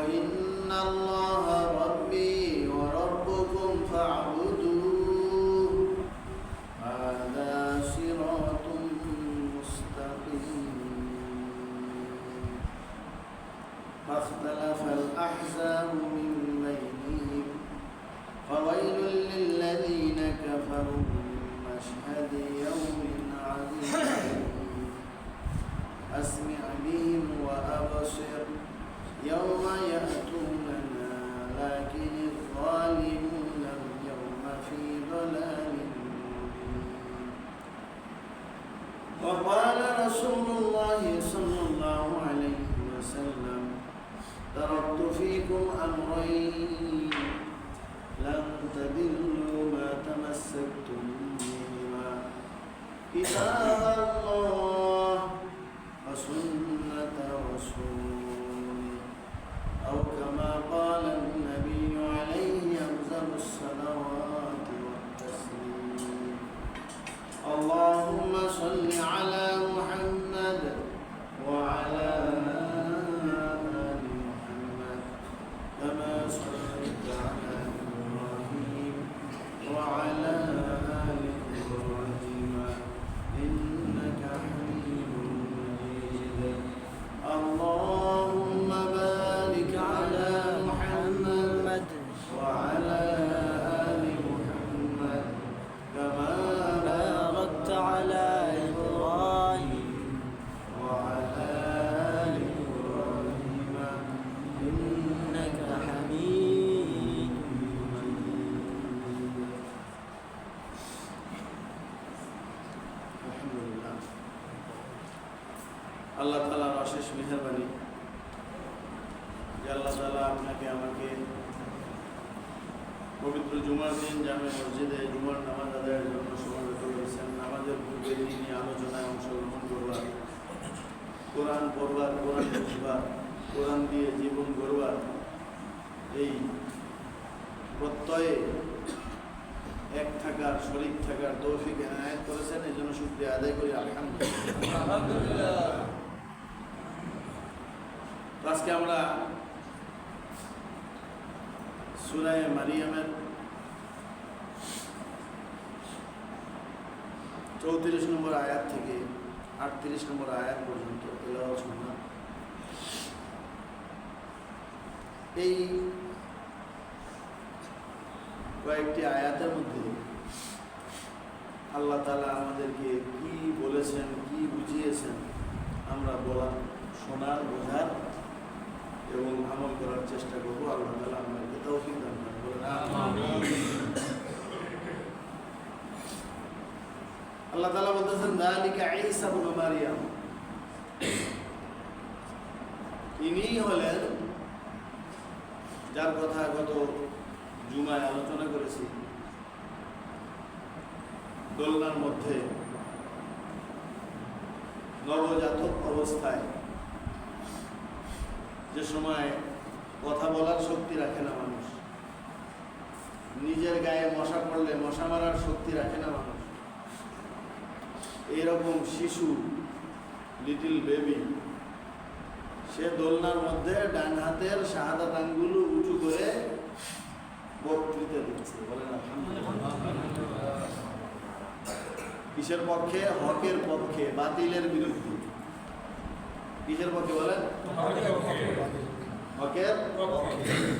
وإن الله জুমার দিন জামে মসজিদে জুমার নামাজ আদায়ের জন্য সমবেত করেছেন নামাজের পূর্বে তিনি আলোচনায় অংশগ্রহণ করবার, কোরআন পড়বার, কোরআন বুঝবার কোরআন দিয়ে জীবন গড়বার এই প্রত্যয়ে এক থাকার, শরিক থাকার তৌফিক এনায়ত করেছেন। এই জন্য শুক্রিয়া আদায় করি। আলহামদুলিল্লাহ। আজকে আমরা সুরায় মারিয়ামের চৌত্রিশ নম্বর আয়াত থেকে আটত্রিশ নম্বর আয়াত পর্যন্ত শুনলাম এই কয়েকটি আয়াতের মধ্যে আল্লাহ তালা আমাদেরকে কি বলেছেন, কি বুঝিয়েছেন, আমরা বলার, শোনার, বোঝার এবং আমল করার চেষ্টা করব। আল্লাহ তালা আমাদেরকে তৌফিক দান করেন বলেন আমিন। আল্লাহ তালা বলতেছেন, দালিকা হলেন যার কথা গত জুমায় আলোচনা করেছি। দোলনার মধ্যে নবজাতক অবস্থায় যে সময় কথা বলার শক্তি রাখে না মানুষ। নিজের গায়ে মশা পড়লে মশা মারার শক্তি রাখে না মানুষ। এইরকম শিশু লিটিল বেবি সে দোলনার মধ্যে ডান হাতের শাহাদাত আঙ্গুল উঁচু করে বক্তৃতা দিচ্ছে। বলেন কিসের পক্ষে? হকের পক্ষে, বাতিলের বিরুদ্ধে। কিসের পক্ষে বলেন? হকের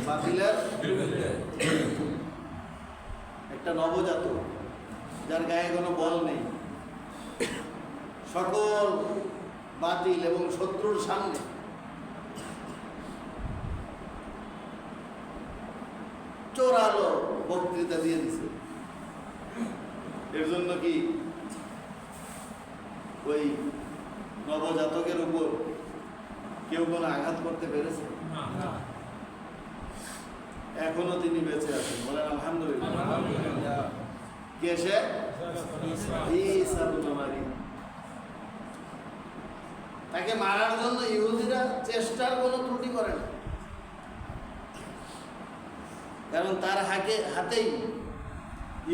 বাতিলের একটা নবজাতক, যার গায়ে কোনো বল নেই। সকল বাতিল এবং শত্রুর সামনে। চোরালো বক্তৃতা দিয়ে দিছে। এর জন্য কি ওই নবজাতকের উপর কেউ কোনো আঘাত করতে পেরেছে? এখনও তিনি বেঁচে আছেন। বলেন আলহামদুলিল্লাহ। কে সে। তাকে মারার জন্য ইহুদিরা চেষ্টার কোনো ত্রুটি করে না। কারণ তার হাকে হাতেই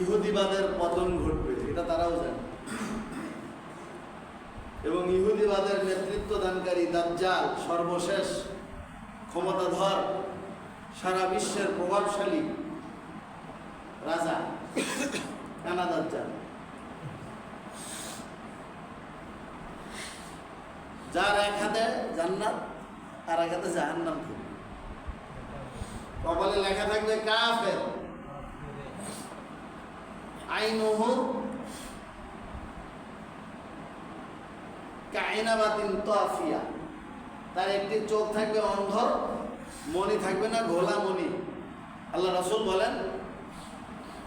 ইহুদিবাদের পতন ঘটবে, এটা তারাও জানে। এবং ইহুদিবাদের নেতৃত্ব দানকারী দাজ্জাল সর্বশেষ ক্ষমতাধর, সারা বিশ্বের প্রভাবশালী রাজা, কানা দাজ্জাল। যার এক হাতে জান্নাত আর এক হাতে জাহান্নাম থাকবে কপালে লেখা থাকবে কাফের। আইনুহু কাইনাবাতিন তোয়াফিয়া তার একটি চোখ থাকবে অন্ধ মনি থাকবে না ঘোলা মনি আল্লাহ রসুল বলেন,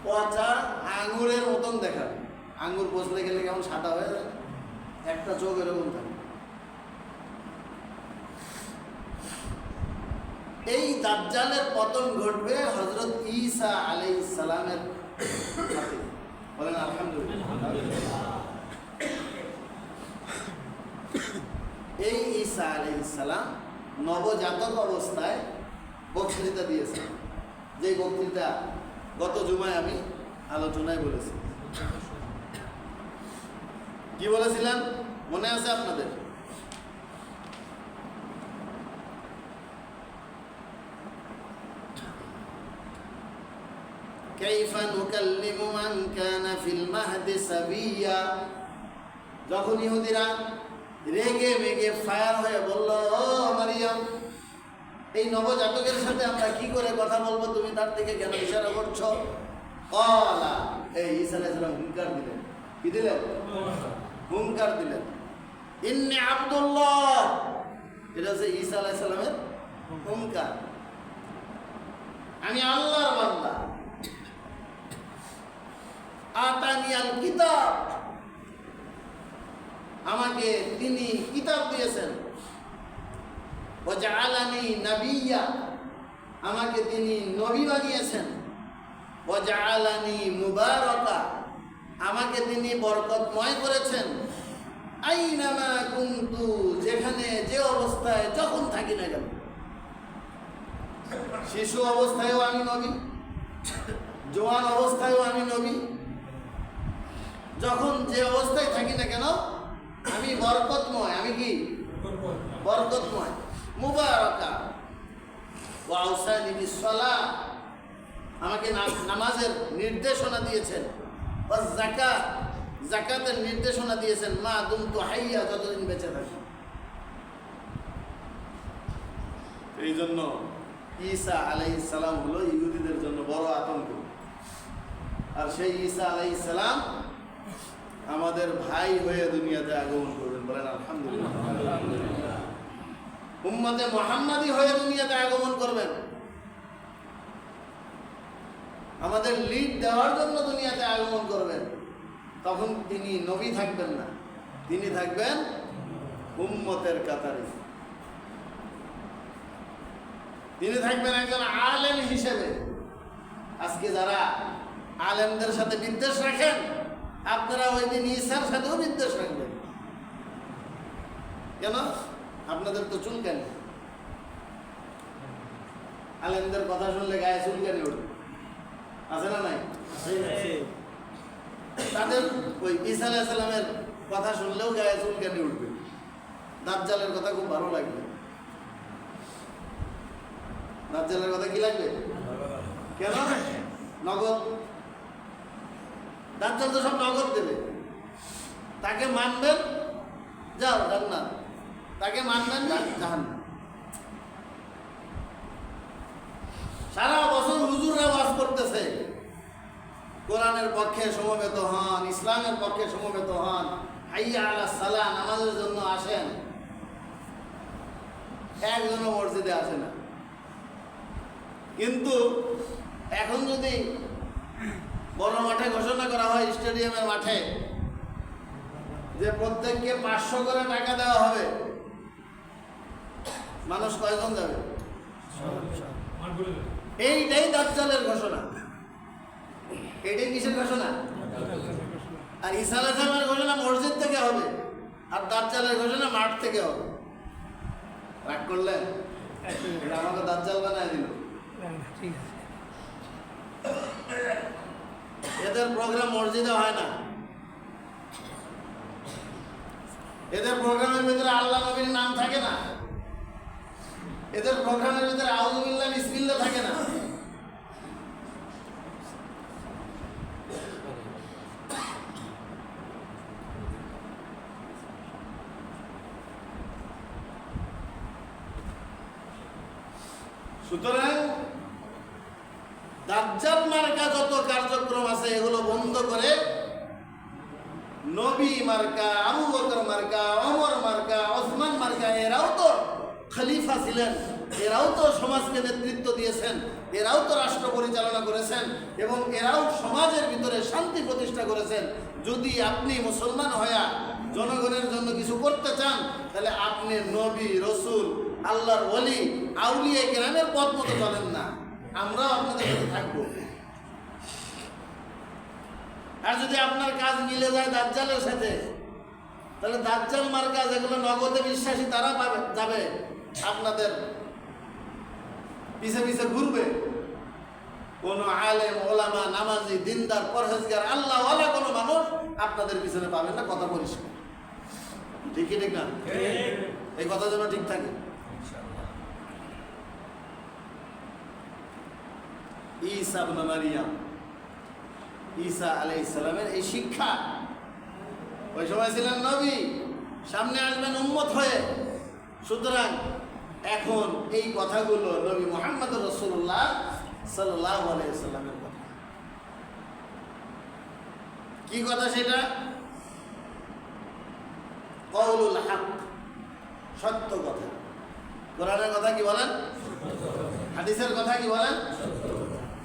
পচা আঙুরের মতন দেখাবে। আঙ্গুর বসলে গেলে কেমন সাদা হয়ে যায় একটা চোখ এরকম থাকে। এই দাজ্জালের পতন ঘটবে হজরত ঈসা আলাই সালামের বলেন, আলহামদুলিল্লাহ। এই ঈসা আলাই সালাম নবজাতক অবস্থায় বক্তৃতা দিয়েছেন। যে বক্তৃতা গত জুমায় আমি আলোচনায় বলেছি। কি বলেছিলেন? মনে আছে আপনাদের? كيف نكلم من كان في المهد سبيا যখন ইহুদিরা রেগে মেগে ফায়ার হয়ে বলল ও মারিয়াম এই নবজাতকের সাথে আমরা কি করে কথা বলবো তুমি তার দিকে কেন ইশারা করছো কলা এই ঈসা আলাইহিস সালাম হুঙ্কার দিলেন কি দিলেন হুঙ্কার দিলেন ইন্নি আব্দুল্লাহ এটা হচ্ছে ঈসা আলাইহিস সালামের হুঙ্কার আমি আল্লাহর বান্দা আতানিয়াল কিতাব। আমাকে তিনি কিতাব দিয়েছেন। ওয়াজআলানি নাবিয়্যা। আমাকে তিনি নবী বানিয়েছেন। ওয়াজআলানি মুবারাকা। আমাকে তিনি বরকতময় করেছেন। আইনামা কুনতু, যেখানে যে অবস্থায় যখন থাকি না কেন। শিশু অবস্থায়ও আমি নবী, জোয়ান অবস্থায়ও আমি নবী। যখন যে অবস্থায় থাকি না কেন আমি বরকতময় আমি কি? বরকতময়। মুবারকা। ওয়াউসানি বিসসালা আমাকে নামাজের নির্দেশনা দিয়েছেন। ওয়াজ যাকাত। যাকাতের নির্দেশনা দিয়েছেন। মা দুম তো হাইয়া যতদিন বেঁচে থাকি। এই জন্য ঈসা আলাইহিস সালাম হলো ইহুদিদের জন্য বড় আতঙ্ক। আর সেই ঈসা আলাইহিস সালাম আমাদের ভাই হয়ে দুনিয়াতে আগমন করবেন, বলেন আলহামদুলিল্লাহ। উম্মতে মোহাম্মদী হয়ে দুনিয়াতে আগমন করবেন। আমাদের লিড দেওয়ার জন্য দুনিয়াতে আগমন করবেন। তখন তিনি নবী থাকবেন না। তিনি থাকবেন উম্মতের কাতারে। তিনি থাকবেন একজন আলেম হিসেবে। আজকে যারা আলেমদের সাথে বিদ্বেষ রাখেন আপনারা ওই দিন ঈশার সাথেও বিদ্বেষ রাখবেন। কেন? আপনাদের তো চুল চুলকানি। আলেমদের কথা শুনলে গায়ে চুল চুলকানি উঠবে। আছে না নাই? তাদের ওই ঈসা আলাইসাল্লামের কথা শুনলেও গায়ে চুল চুলকানি উঠবে। দাজ্জালের কথা খুব ভালো লাগবে। দাজ্জালের কথা কি লাগবে। কেন? নগদ? দাজ্জাল তো সব নগদ দেবে। তাকে মানবেন? যাও, জান্নাত। তাকে মানবেন না? জাহান্নাম। সারা বছর হুজুররা বাস করতেছে। কোরআনের পক্ষে সমবেত হন, ইসলামের পক্ষে সমবেত হন, হাইয়া আলা সালা, নামাজের জন্য আসেন। একজনও মসজিদে আসে না। কিন্তু এখন যদি বড় মাঠে ঘোষণা করা হয় স্টেডিয়ামের মাঠে যে প্রত্যেককে পাঁচশো করে টাকা দেওয়া হবে। মানুষ কয়জন যাবে? এইটাই দাজ্জালের ঘোষণা। এটাই কিসের ঘোষণা? আর ঈসা আলাইহিসসালামের ঘোষণা মসজিদ থেকে হবে, আর দাজ্জালের ঘোষণা মাঠ থেকে হবে। রাগ করলেন এটা আমাকে দাজ্জাল বানায় দিল। ঠিক আছে। এদের প্রোগ্রাম মসজিদে হয় না। এদের প্রোগ্রামের ভিতরে আল্লাহ নবীর নাম থাকে না। এদের প্রোগ্রামের ভিতরে আউজুবিল্লাহ বিসমিল্লাহ থাকে না। সুতরাং দাজ্জাল মার্কা যত কার্যক্রম আছে, এগুলো বন্ধ করে নবী মার্কা, আবু বকর মার্কা অমর মার্কা, ওসমান মার্কা, এরাও তো খলিফা ছিলেন, এরাও তো সমাজকে নেতৃত্ব দিয়েছেন, এরাও তো রাষ্ট্র পরিচালনা করেছেন এবং এরাও সমাজের ভিতরে শান্তি প্রতিষ্ঠা করেছেন। যদি আপনি মুসলমান হয়া জনগণের জন্য কিছু করতে চান, তাহলে আপনি নবী, রসুল, আল্লাহর ওলি আউলিয়া কেরামের পথ মতো চলেন না। আমরাও আপনাদের সাথে থাকব। আর যদি আপনার কাজ মিলে যায় দাজ্জালের সাথে তাহলে দাজ্জাল মার্কা যেগুলো নগদে বিশ্বাসী তারা পাবে যাবে আপনাদের। পিছে পিছে ঘুরবে। কোনো আলেম ওলামা নামাজি দিনদার পরহেজগার আল্লাহ ওয়ালা কোনো মানুষ আপনাদের পিছনে পাবেন না কথা পরিষ্কার। ঠিক ঠিক না? এই কথা যেন ঠিক থাকে। ঈসা মারিয়াম। ঈসা আলাইহিস সালামের এই শিক্ষা। ওই সময় ছিলেন নবী, সামনে আসবেন উম্মত হয়ে। সুতরাং এখন এই কথাগুলো নবী মোহাম্মদ রসুল্লাহ সাল্লাহ আলাইসাল্লামের কথা। কি কথা সেটা? কৌলুল হক, সত্য কথা। কোরআনের কথা কি বলেন? হাদিসের কথা কি বলেন?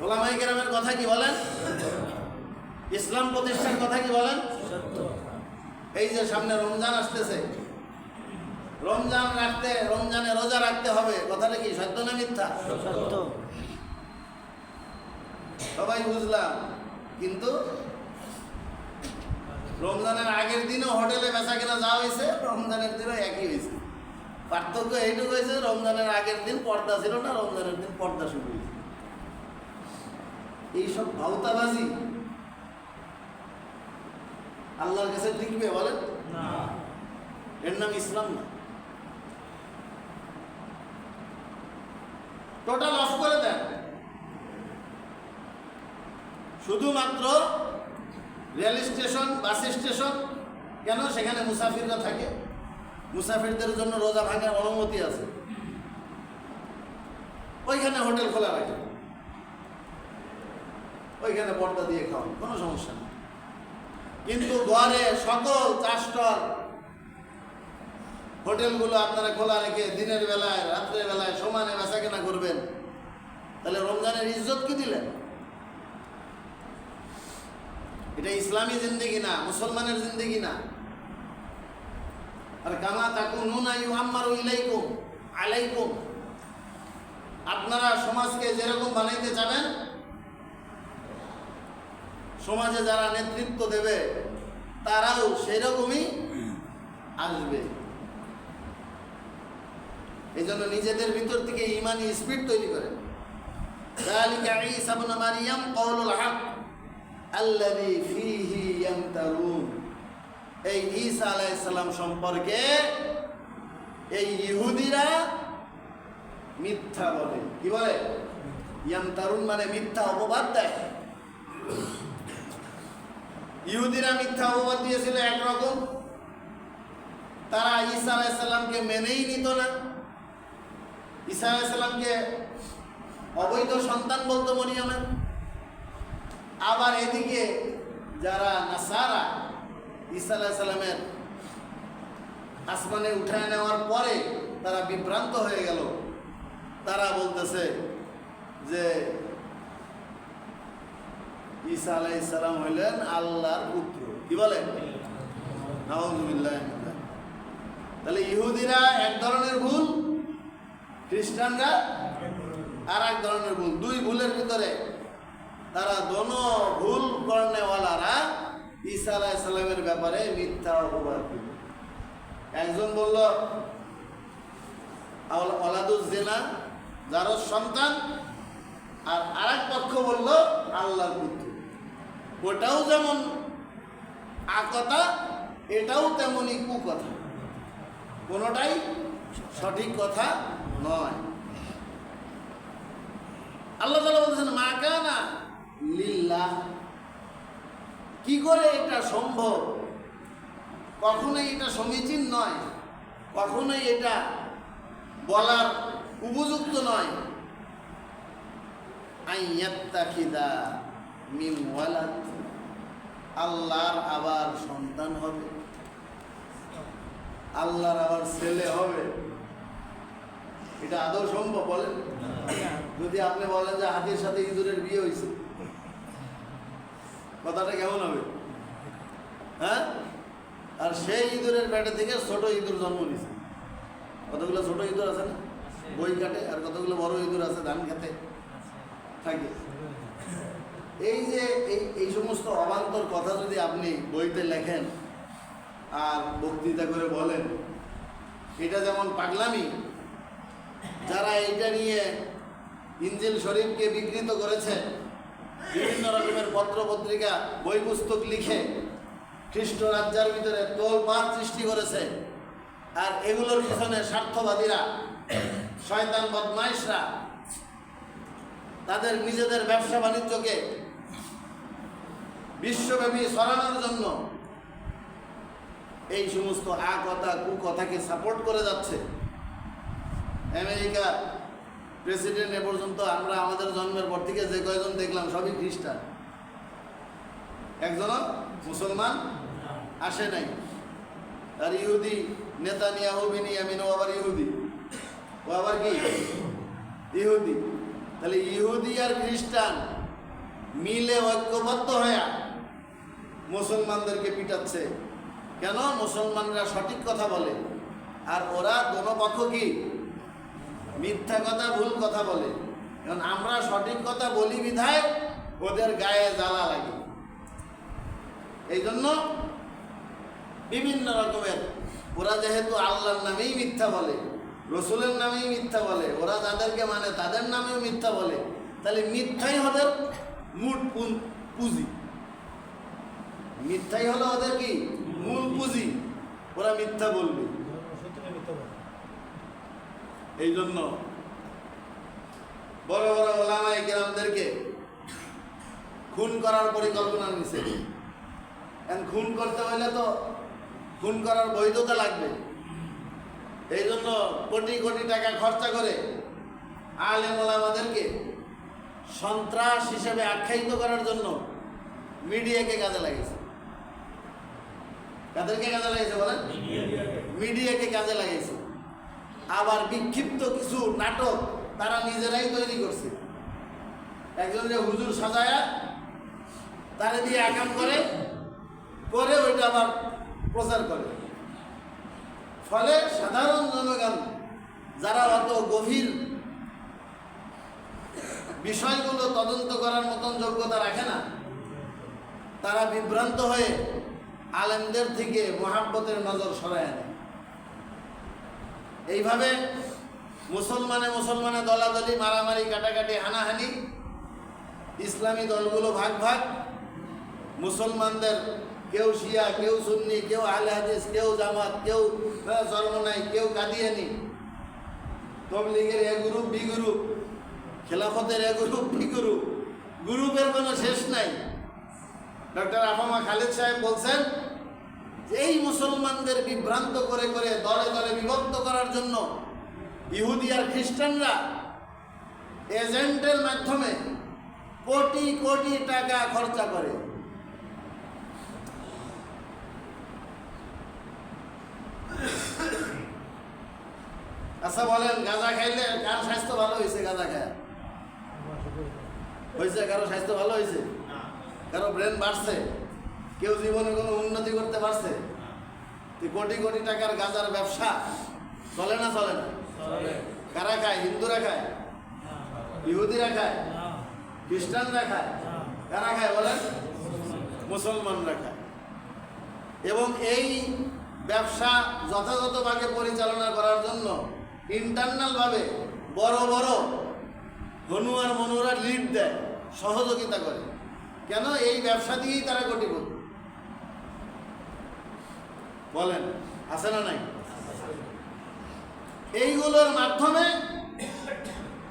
ওলামাই কেরামের কথা কি বলেন? ইসলাম প্রতিষ্ঠার কথা কি বলেন? এই যে সামনে রমজান আসতেছে। রমজান রাখতে রমজানে রোজা রাখতে হবে। কথাটা কি সত্য না মিথ্যা? সত্য। সবাই বুঝলাম। কিন্তু রমজানের আগের দিনও হোটেলে বেচা কেনা যাওয়া হয়েছে রমজানের দিনও একই হয়েছে। পার্থক্য এইটুকু হয়েছে রমজানের আগের দিন পর্দা ছিল না রমজানের দিন পর্দা শুরু হয়েছে। এইসব ভাওতাবাজি? আল্লাহর কাছে টিকবে বলেন? না। এর নাম ইসলাম না। টোটাল অফ করে দেন। শুধুমাত্র রেল স্টেশন বাস স্টেশন কেন? সেখানে মুসাফিররা থাকে। মুসাফিরদের জন্য রোজা ভাঙার অনুমতি আছে। ওইখানে হোটেল খোলা রাখে ওইখানে পর্দা দিয়ে খাওয়ান কোনো সমস্যা নেই। কিন্তু ঘরে সকল চাষটল, হোটেলগুলো আপনারা খোলা রেখে দিনের বেলায়, রাত্রের বেলায় সমানে বেচা কেনা করবেন, তাহলে রমজানের ইজ্জত কি দিলেন? এটা ইসলামী জিন্দিগি না, মুসলমানের জিন্দিগি না। আর কামা তাকু নুনা আম্মারু ইলাইকুম, আলাইকুম। আপনারা সমাজকে যেরকম বানাইতে চাবেন সমাজে যারা নেতৃত্ব দেবে তারাও সেরকমই আসবে এই জন্য নিজেদের ভিতর থেকে ইমানি স্পিড তৈরি করেন ذلك عيسى ابن مريم قول الحق الذي فيه يمترون এই ঈসা আলাইহিস সালাম সম্পর্কে এই ইহুদিরা মিথ্যা বলে কি বলে ইয়ামতারুন মানে মিথ্যা অপবাদ দেয় ইহুদিরা মিথ্যা অপবাদ দিয়েছিল একরকম। তারা ঈসা আলাইসাল্লামকে মেনেই নিত না। ঈসা আলাইসাল্লামকে অবৈধ সন্তান বলতো মরিয়মের আবার এদিকে যারা নাসারা ঈসা আলাইসাল্লামের আসমানে উঠায় নেওয়ার পরে তারা বিভ্রান্ত হয়ে গেল। তারা বলতেছে যে ঈসা আলাইসাল্লাম হইলেন আল্লাহর পুত্র। কি বলে? তাহলে ইহুদিরা এক ধরনের ভুল, খ্রিস্টানরা আর এক ধরনের ভুল। দুই ভুলের ভিতরে তারা দোনো ভুল কর্নেওয়ালারা ঈসা আলাইসাল্লামের ব্যাপারে মিথ্যা অপবাদ দিল। একজন বলল জেনা, যার সন্তান। আর আরেক পক্ষ বলল, আল্লাহর পুত্র। ওটাও যেমন আকথা এটাও তেমনই কুকথা কোনোটাই সঠিক কথা নয়। আল্লাহ তালা বলছেন মা কানা লিল্লাহ। কি করে এটা সম্ভব? কখনোই এটা সমীচীন নয়। কখনোই এটা বলার উপযুক্ত নয়। আইয়াত্তাখিদা মিন ওয়ালাদ। আল্লাহর আবার সন্তান হবে। আল্লাহর আবার ছেলে হবে। এটা আদৌ সম্ভব বলেন? যদি আপনি বলেন যে হাতির সাথে ইঁদুরের বিয়ে হয়েছে, কথাটা কেমন হবে? হ্যাঁ? আর সেই ইঁদুরের পেটে থেকে ছোট ইঁদুর জন্ম নিয়েছে। কতগুলো ছোট ইঁদুর আছে না? বই কাটে, আর কতগুলো বড় ইঁদুর আছে? ধান খেতে থাকে। এই যে এই এই সমস্ত অবান্তর কথা যদি আপনি বইতে লেখেন আর বক্তৃতা করে বলেন, এটা যেমন পাগলামি, যারা এইটা নিয়ে ইঞ্জিল শরীফকে বিকৃত করেছে, বিভিন্ন রকমের পত্র পত্রিকা বই পুস্তক লিখে খ্রিস্ট রাজ্যার ভিতরে তোলপাড় সৃষ্টি করেছে, আর এগুলোর পিছনে স্বার্থবাদীরা, শয়তান বদমাইশরা, তাদের নিজেদের ব্যবসা বাণিজ্যকে বিশ্বব্যাপী সরানোর জন্য এই সমস্ত আ কথা, কু কথাকে সাপোর্ট করে যাচ্ছে। আমেরিকা প্রেসিডেন্ট এ পর্যন্ত আমরা আমাদের জন্মের পর থেকে যে কয়জন দেখলাম, সবই খ্রিস্টান। একজনও মুসলমান আসে নাই। আর ইহুদি নেতা নিয়াহু বিনিয়ামিন ও আবার ইহুদি। ও আবার কি? ইহুদি। তাহলে ইহুদি আর খ্রিস্টান মিলে ঐক্যবদ্ধ হয়ে মুসলমানদেরকে পিটাচ্ছে। কেন? মুসলমানরা সঠিক কথা বলে। আর ওরা কোনো পক্ষ কি? মিথ্যা কথা, ভুল কথা বলে। এখন আমরা সঠিক কথা বলি বিধায় ওদের গায়ে জ্বালা লাগে। এই জন্য বিভিন্ন রকমের, ওরা যেহেতু আল্লাহর নামেই মিথ্যা বলে, রসুলের নামেই মিথ্যা বলে, ওরা যাদেরকে মানে তাদের নামেও মিথ্যা বলে, তাহলে মিথ্যাই ওদের মুঠ পুঁজি। মিথ্যাই হলো ওদের কি? মূল পুঁজি। ওরা মিথ্যা বলবে। এই জন্য বড় বড় ওলামাই কেরামদেরকে খুন করার পরিকল্পনা নিছে। খুন করতে হলে তো খুন করার বৈধতা লাগবে। এই জন্য কোটি কোটি টাকা খরচা করে আলেম ওলামাদেরকে সন্ত্রাস হিসেবে আখ্যায়িত করার জন্য মিডিয়াকে কাজে লাগিয়েছে। কাদেরকে কাজে লাগিয়েছে বলেন? মিডিয়াকে কাজে লাগিয়েছে আবার বিক্ষিপ্ত কিছু নাটক তারা নিজেরাই তৈরি করছে। একজন যে হুজুর সাজায়া তারে দিয়ে একাম করে করে ওইটা আবার প্রচার করে। ফলে সাধারণ জনগণ যারা অত গভীর বিষয়গুলো তদন্ত করার মতন যোগ্যতা রাখে না, তারা বিভ্রান্ত হয়ে আলেমদের থেকে মহাব্বতের নজর সরায় আনে। এইভাবে মুসলমানে মুসলমানে দলাদলি, মারামারি, কাটাকাটি, হানাহানি, ইসলামী দলগুলো ভাগ ভাগ, মুসলমানদের কেউ শিয়া, কেউ সুন্নি, কেউ আলে হাদিস, কেউ জামাত, কেউ জন্মনাই কেউ কাদিয়ানি। তবলিগের এ গ্রুপ, বি গ্রুপ, খেলাফতের এ গ্রুপ, বি গ্রুপ। গ্রুপের কোনো শেষ নাই। ডক্টর আফামা খালেদ সাহেব বলছেন এই মুসলমানদের বিভ্রান্ত করে করে দলে দলে বিভক্ত করার জন্য ইহুদি আর খ্রিস্টানরা এজেন্টের মাধ্যমে কোটি কোটি টাকা খরচা করে। আচ্ছা বলেন গাঁজা খাইলে কার স্বাস্থ্য ভালো হয়েছে গাঁজা খায়? হয়েছে কারও স্বাস্থ্য ভালো হয়েছে? কারও ব্রেন বাড়ছে? কেউ জীবনে কোনো উন্নতি করতে পারছে? কোটি কোটি টাকার গাজার ব্যবসা? চলে না চলে না? কারা খায়? হিন্দুরা খায়? ইহুদিরা খায়? খ্রিস্টানরা খায়? কারা খায় বলেন? মুসলমানরা খায়। এবং এই ব্যবসা যথাযথভাবে পরিচালনা করার জন্য ইন্টারনালভাবে বড় বড় হনুয়ার মনুরা লিড দেয় সহযোগিতা করে। কেন? এই ব্যবসা দিয়েই তারা কোটিপতি। বলেন, আছে না নাই? এইগুলোর মাধ্যমে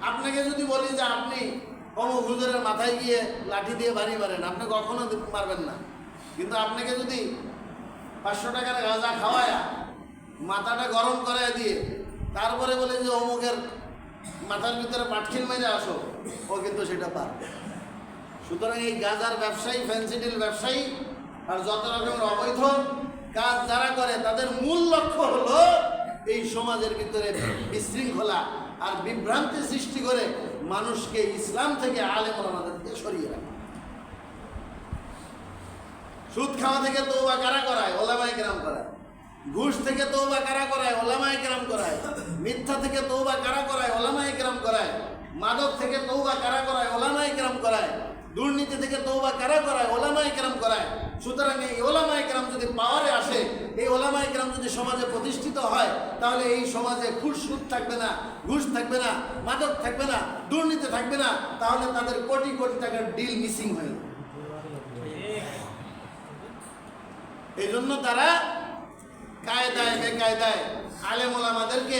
আপনাকে যদি বলি যে আপনি অমুক হুজুরের মাথায় গিয়ে লাঠি দিয়ে বাড়ি মারেন, আপনি কখনো পারবেন না। কিন্তু আপনাকে যদি পাঁচশো টাকার গাঁজা খাওয়ায় মাথাটা গরম করে দিয়ে তারপরে বলে যে অমুকের মাথার ভিতরে পাটখিল মেরে আসো, ও কিন্তু সেটা পারবে সুতরাং এই গাঁজার ব্যবসায়ী, ফেন্সিডিল ব্যবসায়ী আর যত রকমের অবৈধ কাজ যারা করে, তাদের মূল লক্ষ্য হলো এই সমাজের ভিতরে বিশৃঙ্খলা আর বিভ্রান্তি সৃষ্টি করে মানুষকে ইসলাম থেকে আলেম আমাদের থেকে সরিয়ে রাখে। সুদ খাওয়া থেকে তো কারা করায়? ওলামাই কেরাম করায়। ঘুষ থেকে তৌবা কারা করায়? ওলামায়ে কেরাম করায়। মিথ্যা থেকে তৌবা কারা করায়? ওলামায়ে কেরাম করায়। মাদক থেকে তৌবা কারা করায়? ওলামায়ে কেরাম করায়। দুর্নীতি থেকে তৌবা কারা করায়? ওলামায়ে কেরাম করায়? সুতরাং এই ওলামায়ে কেরাম যদি পাওয়ারে আসে, এই ওলামায়ে কেরাম যদি সমাজে প্রতিষ্ঠিত হয়, তাহলে এই সমাজে সুদ থাকবে না, ঘুষ থাকবে না, মাদক থাকবে না, দুর্নীতি থাকবে না, তাহলে তাদের কোটি কোটি টাকার ডিল মিসিং হয়ে এই জন্য তারা কায়দায়, বেকায়দায় আলেম ওলামাদেরকে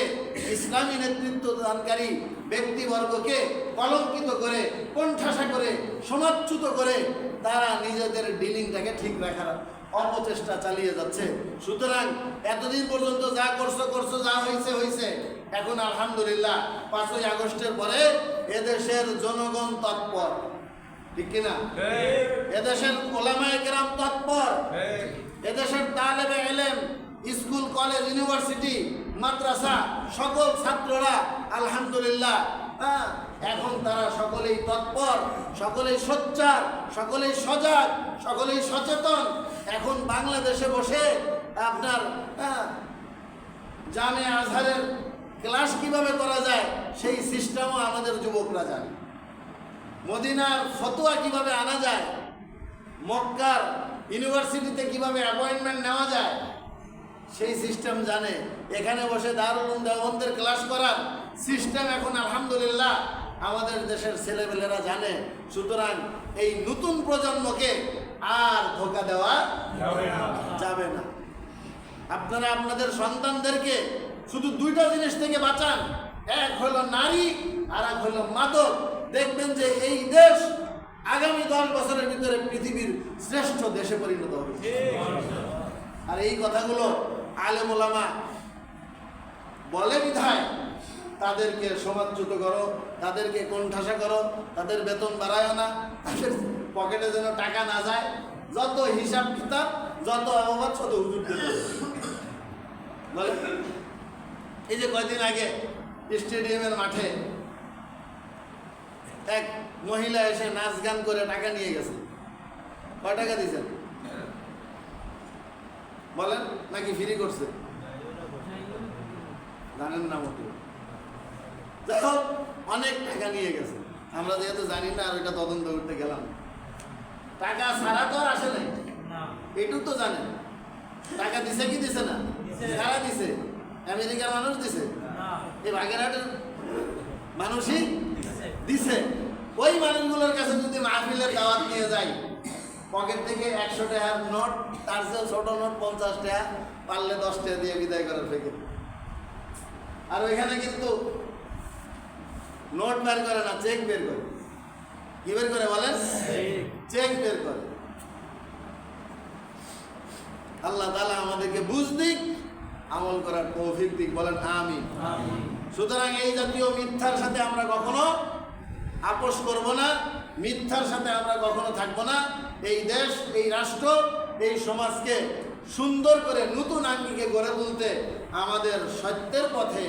ইসলামী নেতৃত্ব দানকারী ব্যক্তিবর্গকে কলঙ্কিত করে কোণঠাসা করে সমাচ্যুত করে তারা নিজেদের ডিলিংটাকে ঠিক রাখার অপচেষ্টা চালিয়ে যাচ্ছে। সুতরাং এতদিন পর্যন্ত যা করছ করছ যা হয়েছে হয়েছে এখন আলহামদুলিল্লাহ পাঁচই আগস্টের পরে এদেশের জনগণ তৎপর। ঠিক কিনা? এদেশের ওলামায়ে কেরাম তৎপর। এদেশের তালেবে এলেম স্কুল কলেজ ইউনিভার্সিটি মাদ্রাসা সকল ছাত্ররা আলহামদুলিল্লাহ হ্যাঁ, এখন তারা সকলেই তৎপর সকলেই সোচ্চার সকলেই সজাগ সকলেই সচেতন। এখন বাংলাদেশে বসে আপনার হ্যাঁ, জামে আজহারের ক্লাস কীভাবে করা যায় সেই সিস্টেমও আমাদের যুবকরা জানে। মদিনার ফতোয়া কীভাবে আনা যায় মক্কার ইউনিভার্সিটিতে কীভাবে অ্যাপয়েন্টমেন্ট নেওয়া যায় সেই সিস্টেম জানে। এখানে বসে দারুল দেওবন্দের ক্লাস করার সিস্টেম এখন আলহামদুলিল্লাহ আমাদের দেশের ছেলেমেলেরা জানে সুতরাং এই নতুন প্রজন্মকে আর ধোকা দেওয়া যাবে না। আপনারা আপনাদের সন্তানদেরকে শুধু দুইটা জিনিস থেকে বাঁচান। এক হলো নারী আর এক হলো মাদক। দেখবেন যে এই দেশ আগামী দশ বছরের ভিতরে পৃথিবীর শ্রেষ্ঠ দেশে পরিণত হবে। আর এই কথাগুলো আলেম বলে বিধায় তাদেরকে সমাজচ্যুত করো, তাদেরকে কোণঠাসা করো, তাদের বেতন বাড়ায়ও না, তাদের পকেটে যেন টাকা না যায়, যত হিসাব কিতাব, যত অবাদ শত হুজুর বলে এই যে কয়দিন আগে স্টেডিয়ামের মাঠে এক মহিলা এসে নাচ গান করে টাকা নিয়ে গেছে। কয় টাকা দিয়েছেন বলেন, নাকি ফ্রি করছে? জানেন না মোটে যাই হোক অনেক টাকা নিয়ে গেছে আমরা যেহেতু জানি না আর ওইটা তদন্ত করতে গেলাম টাকা ছাড়া তো আর আসে নাই। এটুক তো জানেন টাকা দিছে কি দিছে না? কারা দিছে? আমেরিকার মানুষ দিছে? এই বাগেরহাটের মানুষই দিছে। ওই মানুষগুলোর কাছে যদি মাহফিলের দাওয়াত নিয়ে যাই পকেট থেকে একশো টাকার নোট তার চেয়ে ছোট নোট পঞ্চাশ টাকা পারলে দশ টাকা দিয়ে বিদায় করার ফেকে আর ওইখানে কিন্তু নোট বের করে না চেক বের করে। কি বের করে বলেন? চেক। বের করে। আল্লাহ তালা আমাদেরকে বুঝ দিক আমল করার তৌফিক দিক বলেন আমি সুতরাং এই জাতীয় মিথ্যার সাথে আমরা কখনো আপোষ করব না মিথ্যার সাথে আমরা কখনো থাকব না। এই দেশ এই রাষ্ট্র এই সমাজকে সুন্দর করে নতুন আঙ্গিকে গড়ে তুলতে আমাদের সত্যের পথে,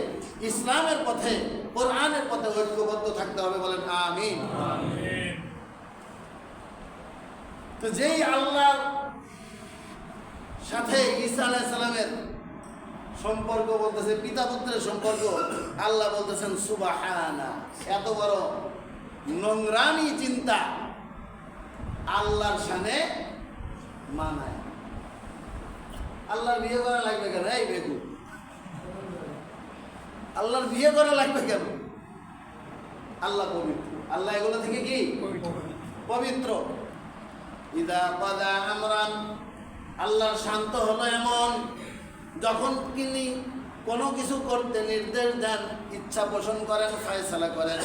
ইসলামের পথে, কোরআনের পথে ঐক্যবদ্ধ থাকতে হবে বলেন আমিন। তো যেই আল্লাহর সাথে ঈসা আলাইহিস সালামের সম্পর্ক বলতেছে পিতা পুত্রের সম্পর্ক, আল্লাহ বলতেছেন, সুবাহানা, এত বড় নোংরামি চিন্তা আল্লাহর সানে মানায়। আল্লাহর বিয়ে করা লাগবে কেন? এই বেগু। আল্লাহর বিয়ে করা লাগবে কেন? আল্লাহ পবিত্র। আল্লাহ এগুলো থেকে কি? পবিত্র। ইদা কদা আমরান আল্লাহর শান্ত হলো এমন যখন তিনি কোনো কিছু করতে নির্দেশ দেন ইচ্ছা পোষণ করেন ফয়সালা করেন।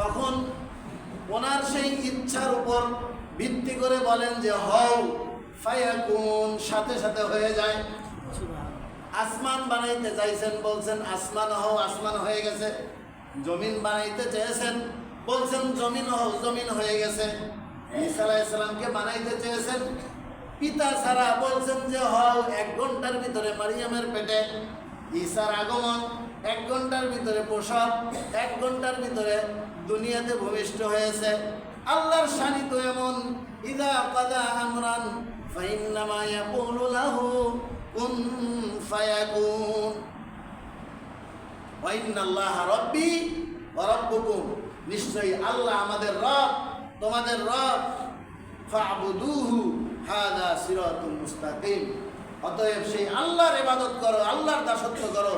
তখন ওনার সেই ইচ্ছার উপর ভিত্তি করে বলেন যে হও ফায়াকুন সাথে সাথে হয়ে যায়। আসমান বানাইতে চাইছেন, বলছেন, আসমান হও, আসমান হয়ে গেছে। জমিন বানাইতে চেয়েছেন, বলছেন, জমিন হও, জমিন হয়ে গেছে। ইসালা ইসলামকে বানাইতে চেয়েছেন, পিতা ছাড়া বলছেন যে, হও, এক ঘণ্টার ভিতরে মারিয়ামের পেটে ঈশার আগমন, এক ঘণ্টার ভিতরে প্রসব, এক ঘণ্টার ভিতরে দুনিয়াতে ভূমিষ্ঠ হয়েছে। আল্লাহর শানি তো এমন, ইদা পাদা আমরান কুন ফায়াকুন। ওয়াইন্নাল্লাহ রব্বি ওয়া রব্বুকুম। নিশ্চয়ই আল্লাহ আমাদের রব, তোমাদের রব। ফাবুদুহু হাদা সিরাতুল মুস্তাকিম। অতএব সেই আল্লাহর ইবাদত করো, আল্লাহর দাসত্ব করো,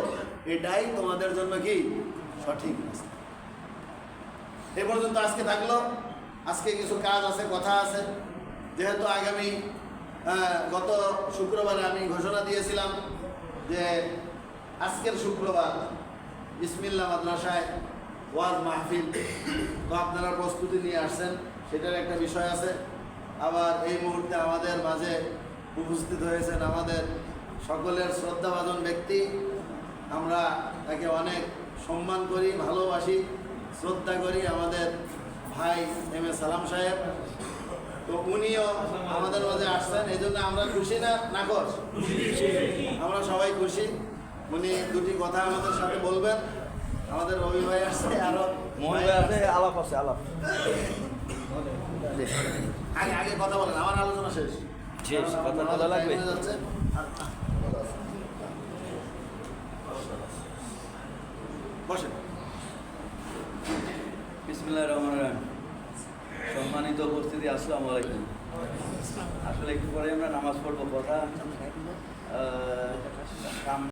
এটাই তোমাদের জন্য কি? সঠিক রাস্তা। এ পর্যন্ত আজকে থাকল। আজকে কিছু কাজ আছে, কথা আছে। যেহেতু আগামী গত শুক্রবারে আমি ঘোষণা দিয়েছিলাম যে আজকের শুক্রবার বিসমিল্লা মাদ্রাসায় ওয়াজ মাহফিল। তো আপনারা প্রস্তুতি নিয়ে আসছেন, সেটার একটা বিষয় আছে। আবার এই মুহূর্তে আমাদের মাঝে উপস্থিত হয়েছেন আমাদের সকলের শ্রদ্ধাভাজন ব্যক্তি। আমরা তাকে অনেক সম্মান করি, ভালোবাসি, শ্রদ্ধা করি আমাদের ভাই এম এ সালাম সাহেব। তো উনিও আমাদের মাঝে আসছেন এই জন্য আমরা খুশি না? নাকর আমরা সবাই খুশি। উনি দুটি কথা আমাদের সাথে বলবেন। আমাদের রবি ভাই আসছে আরও মহিলা আছে আলাপ আছে আলাপ। আগে আগে কথা বলেন আমার আলোচনা শেষ। শেষ, কথা বলা লাগবে? time হয়ে যাচ্ছে। আর- বসেন। বিসমিল্লাহ রহমান রহিম। সম্মানিত উপস্থিতি আসসালামু আলাইকুম। আসলে একটু পরে আমরা নামাজ পড়ব কথা